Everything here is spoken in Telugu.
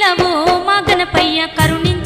నిలవో మా గణపయ్య కరుణించు